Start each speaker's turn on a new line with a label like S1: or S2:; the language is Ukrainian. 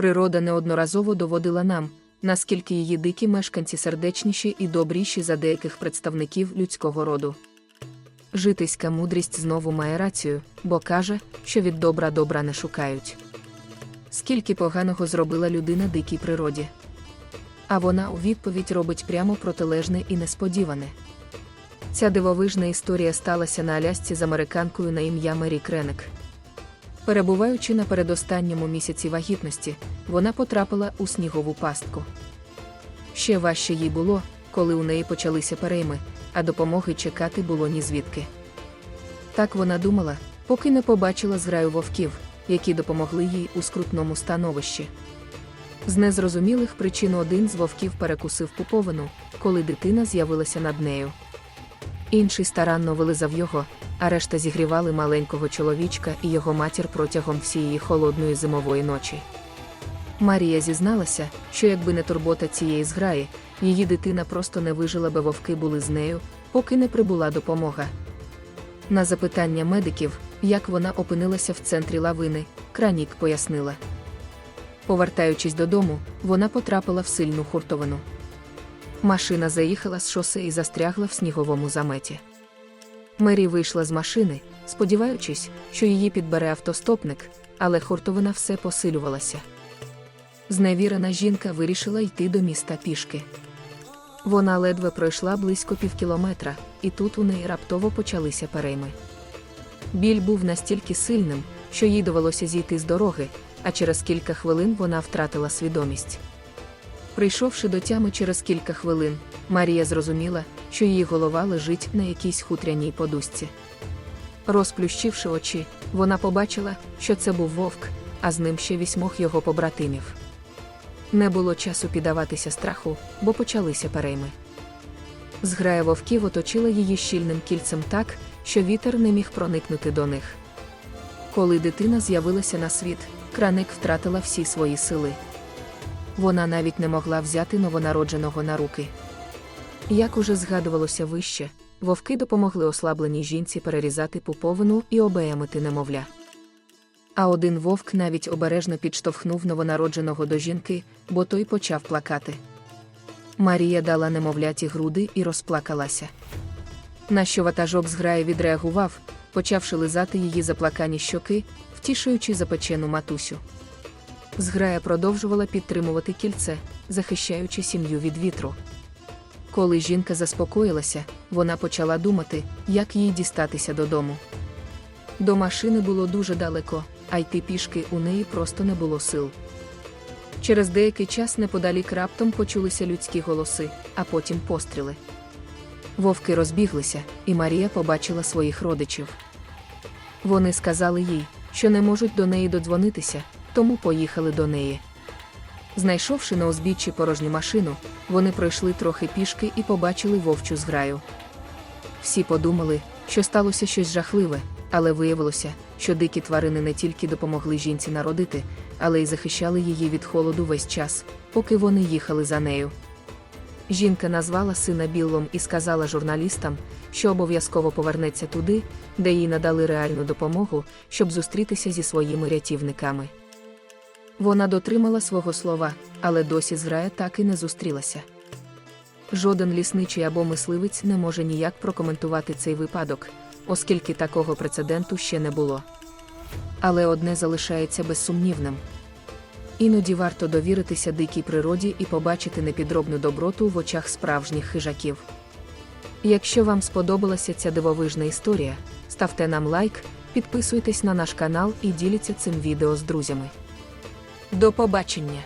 S1: Природа неодноразово доводила нам, наскільки її дикі мешканці сердечніші і добріші за деяких представників людського роду. Житейська мудрість знову має рацію, бо каже, що від добра добра не шукають. Скільки поганого зробила людина дикій природі. А вона у відповідь робить прямо протилежне і несподіване. Ця дивовижна історія сталася на Алясці з американкою на ім'я Мері Креник. Перебуваючи на передостанньому місяці вагітності, вона потрапила у снігову пастку. Ще важче їй було, коли у неї почалися перейми, а допомоги чекати було ні звідки. Так вона думала, поки не побачила зграю вовків, які допомогли їй у скрутному становищі. З незрозумілих причин один з вовків перекусив пуповину, коли дитина з'явилася над нею. Інший старанно вилизав його, а решта зігрівали маленького чоловічка і його матір протягом всієї холодної зимової ночі. Марія зізналася, що якби не турбота цієї зграї, її дитина просто не вижила, би вовки були з нею, поки не прибула допомога. На запитання медиків, як вона опинилася в центрі лавини, Кранік пояснила. Повертаючись додому, вона потрапила в сильну хуртовину. Машина заїхала з шосе і застрягла в сніговому заметі. Мері вийшла з машини, сподіваючись, що її підбере автостопник, але хуртовина все посилювалася. Зневірена жінка вирішила йти до міста пішки. Вона ледве пройшла близько півкілометра, і тут у неї раптово почалися перейми. Біль був настільки сильним, що їй довелося зійти з дороги, а через кілька хвилин вона втратила свідомість. Прийшовши до тями через кілька хвилин, Марія зрозуміла, що її голова лежить на якійсь хутряній подушці. Розплющивши очі, вона побачила, що це був вовк, а з ним ще вісьмох його побратимів. Не було часу піддаватися страху, бо почалися перейми. Зграя вовків оточила її щільним кільцем так, що вітер не міг проникнути до них. Коли дитина з'явилася на світ, краник втратила всі свої сили. Вона навіть не могла взяти новонародженого на руки. Як уже згадувалося вище, вовки допомогли ослабленій жінці перерізати пуповину і обеямити немовля. А один вовк навіть обережно підштовхнув новонародженого до жінки, бо той почав плакати. Марія дала немовляті груди і розплакалася. На що ватажок зграї відреагував, почавши лизати її заплакані щоки, втішуючи запечену матусю. Зграя продовжувала підтримувати кільце, захищаючи сім'ю від вітру. Коли жінка заспокоїлася, вона почала думати, як їй дістатися додому. До машини було дуже далеко, а йти пішки у неї просто не було сил. Через деякий час неподалік раптом почулися людські голоси, а потім постріли. Вовки розбіглися, і Марія побачила своїх родичів. Вони сказали їй, що не можуть до неї додзвонитися, тому поїхали до неї. Знайшовши на узбіччі порожню машину, вони пройшли трохи пішки і побачили вовчу зграю. Всі подумали, що сталося щось жахливе, але виявилося, що дикі тварини не тільки допомогли жінці народити, але й захищали її від холоду весь час, поки вони їхали за нею. Жінка назвала сина Біллом і сказала журналістам, що обов'язково повернеться туди, де їй надали реальну допомогу, щоб зустрітися зі своїми рятівниками. Вона дотримала свого слова, але досі зграя так і не зустрілася. Жоден лісничий або мисливець не може ніяк прокоментувати цей випадок, оскільки такого прецеденту ще не було. Але одне залишається безсумнівним. Іноді варто довіритися дикій природі і побачити непідробну доброту в очах справжніх хижаків. Якщо вам сподобалася ця дивовижна історія, ставте нам лайк, підписуйтесь на наш канал і діліться цим відео з друзями. До побачення!